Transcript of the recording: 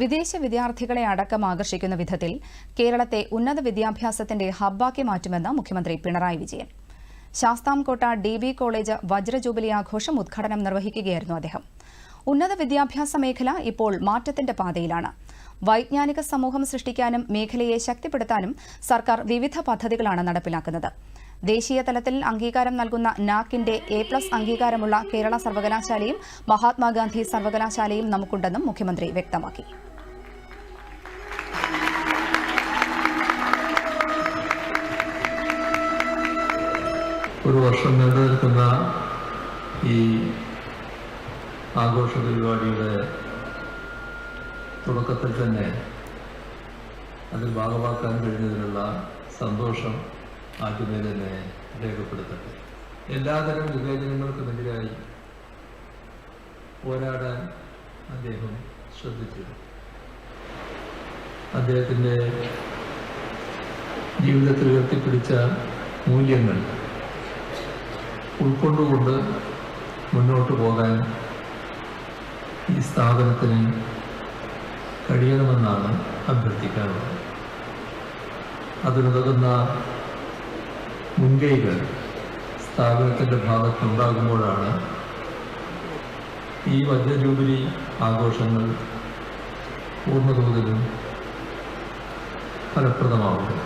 വിദേശ വിദ്യാർത്ഥികളെ അടക്കം ആകർഷിക്കുന്ന വിധത്തിൽ കേരളത്തെ ഉന്നത വിദ്യാഭ്യാസത്തിന്റെ ഹബ്ബാക്കി മാറ്റുമെന്ന് മുഖ്യമന്ത്രി Pinarayi Vijayan. Sasthamcotta D B college വജ്രജൂബിലി ആഘോഷം ഉദ്ഘാടനം നിർവഹിക്കുകയായിരുന്നു അദ്ദേഹം. ഉന്നത വിദ്യാഭ്യാസ മേഖല ഇപ്പോൾ മാറ്റത്തിന്റെ പാതയിലാണ്. വൈജ്ഞാനിക സമൂഹം സൃഷ്ടിക്കാനും മേഖലയെ ശക്തിപ്പെടുത്താനും സർക്കാർ വിവിധ പദ്ധതികളാണ് നടപ്പിലാക്കുന്നത്. ദേശീയ തലത്തിൽ അംഗീകാരം നൽകുന്ന നാക്കിന്റെ എ പ്ലസ് അംഗീകാരമുള്ള കേരള സർവകലാശാലയും മഹാത്മാഗാന്ധി സർവകലാശാലയും നമുക്കുണ്ടെന്നും മുഖ്യമന്ത്രി വ്യക്തമാക്കി. ഒരു വർഷം നിലനിൽക്കുന്ന ഈ ആഘോഷ പരിപാടിയുടെ തുടക്കത്തിൽ തന്നെ അതിൽ ഭാഗമാക്കാൻ കഴിഞ്ഞതിലുള്ള സന്തോഷം ആദ്യമേ തന്നെ രേഖപ്പെടുത്തട്ടെ എല്ലാതരം വിവേചനങ്ങൾക്കുമെതിരായി പോരാടാൻ അദ്ദേഹം ശ്രദ്ധിച്ചിരുന്നു. അദ്ദേഹത്തിന്റെ ജീവിതത്തിൽ ഉയർത്തിപ്പിടിച്ച മൂല്യങ്ങൾ ഉൾക്കൊണ്ടുകൊണ്ട് മുന്നോട്ട് പോകാൻ ഈ സ്ഥാപനത്തിന് കഴിയണമെന്നാണ് അഭ്യർത്ഥിക്കാറുള്ളത്. അതിനുതകുന്ന മുൻകൈകൾ സ്ഥാപനത്തിന്റെ ഭാഗത്തുണ്ടാകുമ്പോഴാണ് ഈ വജ്രജൂബിലി ആഘോഷങ്ങൾ പൂർണതോതിലും ഫലപ്രദമാവുന്നത്.